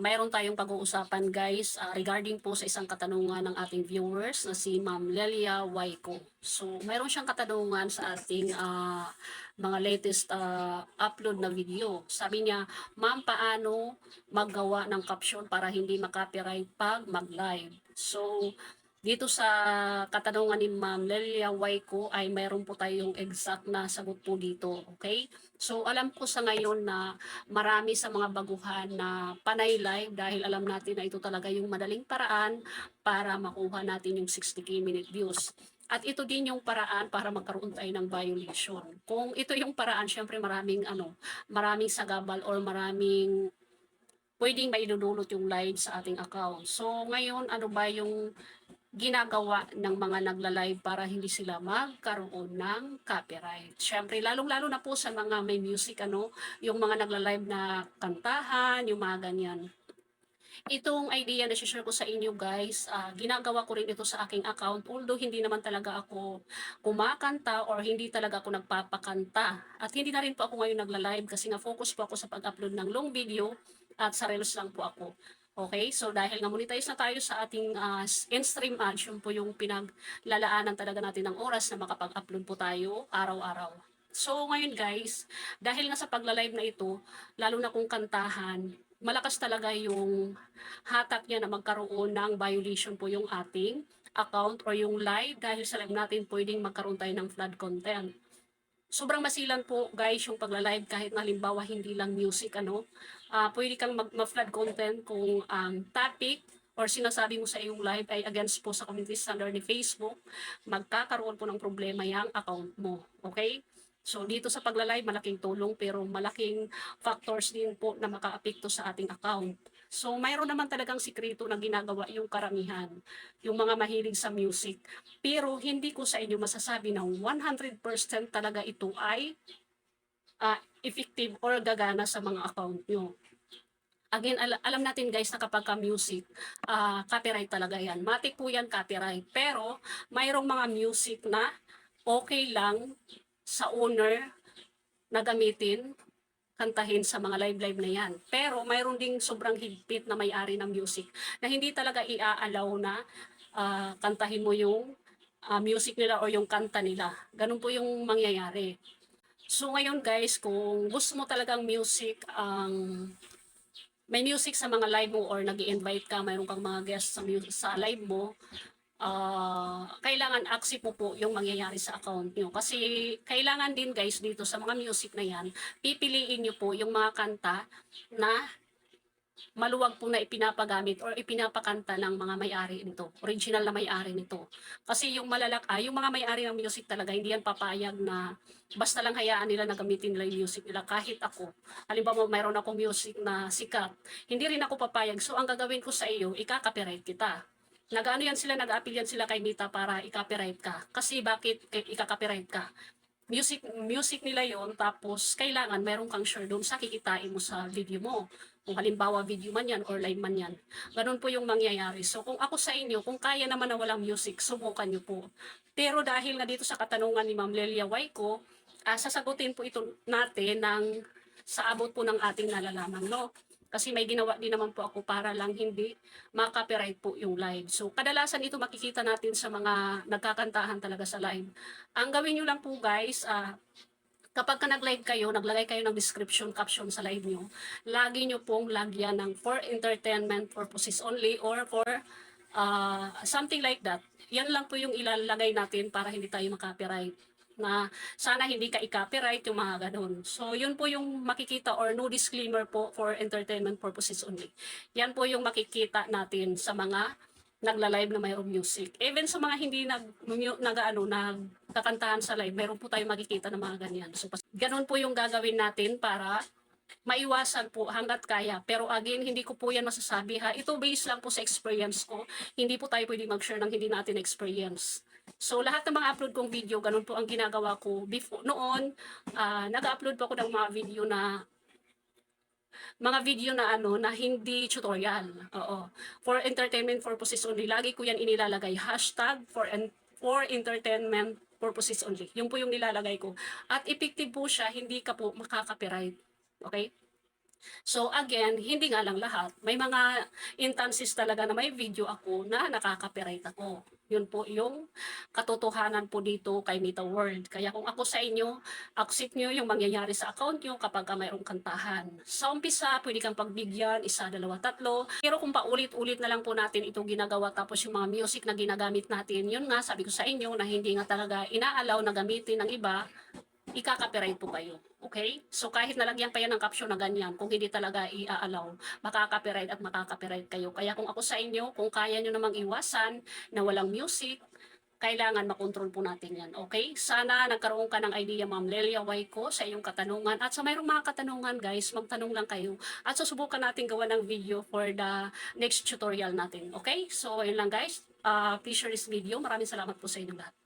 mayroon tayong pag-uusapan guys ah, regarding po sa isang katanungan ng ating viewers na si Ma'am Lelia Waiko. So, mayroon siyang katanungan sa ating ah, mga latest ah, upload na video. Sabi niya, Ma'am, paano maggawa ng caption para hindi makopyright pag mag-live? So, dito sa katanungan ni Ma'am Lelia Waiko ay mayroon po tayong exact na sagot po dito. Okay? So, alam ko sa ngayon na marami sa mga baguhan na panay live dahil alam natin na ito talaga yung madaling paraan para makuha natin yung 60k minute views. At ito din yung paraan para magkaroon tayo ng violation. Kung ito yung paraan, syempre maraming ano, maraming sagabal or maraming pwedeng maidudulot yung live sa ating account. So ngayon, ano ba yung ginagawa ng mga nagla-live para hindi sila magkaroon ng copyright. Syempre, lalong-lalo na po sa mga may music, ano, yung mga nagla-live na kantahan, yung mga ganyan. Itong idea na share ko sa inyo guys, ah, ginagawa ko rin ito sa aking account although hindi naman talaga ako kumakanta or hindi talaga ako nagpapakanta. At hindi na rin po ako ngayon nagla-live kasi nga focus po ako sa pag-upload ng long video at sa reels lang po ako. Okay, so dahil nga monetize na tayo sa ating uh, in-stream ads, yun po yung pinaglalaanan talaga natin ng oras na makapag-upload po tayo araw-araw. So ngayon guys, dahil nga sa pagla-live na ito, lalo na kung kantahan, malakas talaga yung hatak niya na magkaroon ng violation po yung ating account or yung live dahil sa live natin pwedeng magkaroon tayo ng flood content. Sobrang masilan po guys yung pagla-live kahit halimbawa hindi lang music ano. Ah, pwede kang mag- ma-flood content kung ang topic or sinasabi mo sa iyong live ay against po sa community standard ni Facebook, magkakaroon po ng problema yung account mo. Okay? So dito sa pagla-live malaking tulong pero malaking factors din po na makaapekto sa ating account. So mayroon naman talagang sikreto na ginagawa yung karamihan, yung mga mahilig sa music. Pero hindi ko sa inyo masasabi na 100% talaga ito ay ah, effective or gagana sa mga account nyo. Again, al- alam natin guys na kapag ka music, ah, copyright talaga yan. Matik po yan copyright. Pero mayroong mga music na okay lang sa owner na gamitin kantahin sa mga live-live na yan. Pero mayroon ding sobrang higpit na may-ari ng music na hindi talaga iaalaw na ah, kantahin mo yung ah, music nila o yung kanta nila. Ganun po yung mangyayari. So ngayon guys, kung gusto mo talagang music ang may music sa mga live mo or nag invite ka, mayroon kang mga guests sa, mu- sa live mo, ah kailangan accept mo po yung mangyayari sa account nyo. Kasi kailangan din guys dito sa mga music na yan, pipiliin nyo po yung mga kanta na maluwag po na ipinapagamit or ipinapakanta ng mga may-ari nito, original na may-ari nito. Kasi yung malalak, ah, yung mga may-ari ng music talaga, hindi yan papayag na basta lang hayaan nila na gamitin nila yung music nila. Kahit ako, halimbawa mayroon akong music na sikat, hindi rin ako papayag. So ang gagawin ko sa iyo, ika-copyright kita. Nag-ano yan sila, nag-appeal yan sila kay Mita para i-copyright ka. Kasi bakit ika-copyright ka? Music, music nila yon tapos kailangan meron kang share doon sa kikitain mo sa video mo. Kung halimbawa video man yan or live man yan. Ganun po yung mangyayari. So kung ako sa inyo, kung kaya naman na walang music, subukan nyo po. Pero dahil nga dito sa katanungan ni Ma'am Lelia Waiko, ah, sasagutin po ito natin ng sa abot po ng ating nalalaman, no? Kasi may ginawa din naman po ako para lang hindi ma-copyright po yung live. So, kadalasan ito makikita natin sa mga nagkakantahan talaga sa live. Ang gawin nyo lang po guys, ah, kapag ka nag-live kayo, naglagay kayo ng description caption sa live nyo, lagi nyo pong lagyan ng for entertainment purposes only or for ah, something like that. Yan lang po yung ilalagay natin para hindi tayo makopyright na sana hindi ka i-copyright yung mga ganun. So, yun po yung makikita or no disclaimer po for entertainment purposes only. Yan po yung makikita natin sa mga nagla-live na mayroong music. Even sa mga hindi nag, nag ano, nagkakantahan sa live, meron po tayo makikita ng mga ganyan. So, ganun po yung gagawin natin para maiwasan po hanggat kaya. Pero again, hindi ko po yan masasabi ha. Ito based lang po sa experience ko. Hindi po tayo pwede mag-share ng hindi natin experience. So, lahat ng mga upload kong video, ganun po ang ginagawa ko before. Noon, ah, nag-upload po ako ng mga video na mga video na ano na hindi tutorial. Oo. For entertainment purposes only. Lagi ko yan inilalagay. Hashtag for, en- for entertainment purposes only. Yung po yung nilalagay ko. At effective po siya, hindi ka po makaka-copyright. Okay? So again, hindi nga lang lahat. May mga instances talaga na may video ako na nakaka-copyright ako. Yun po yung katotohanan po dito kay Mita World. Kaya kung ako sa inyo, accept nyo yung mangyayari sa account nyo kapag ka mayroong kantahan. Sa umpisa, pwede kang pagbigyan, isa, dalawa, tatlo. Pero kung paulit-ulit na lang po natin itong ginagawa tapos yung mga music na ginagamit natin, yun nga, sabi ko sa inyo na hindi nga talaga inaalaw na gamitin ng iba, ika-copyright po kayo. Okay? So kahit nalagyan yan ng caption na ganyan, kung hindi talaga i-allow, makaka-copyright at makaka-copyright kayo. Kaya kung ako sa inyo, kung kaya nyo namang iwasan na walang music, kailangan makontrol po natin yan. Okay? Sana nagkaroon ka ng idea, Ma'am Lelia Waiko, sa iyong katanungan. At sa mayroong mga katanungan, guys, magtanong lang kayo. At susubukan natin gawa ng video for the next tutorial natin. Okay? So, yun lang guys. Uh, please share this video. Maraming salamat po sa inyong lahat.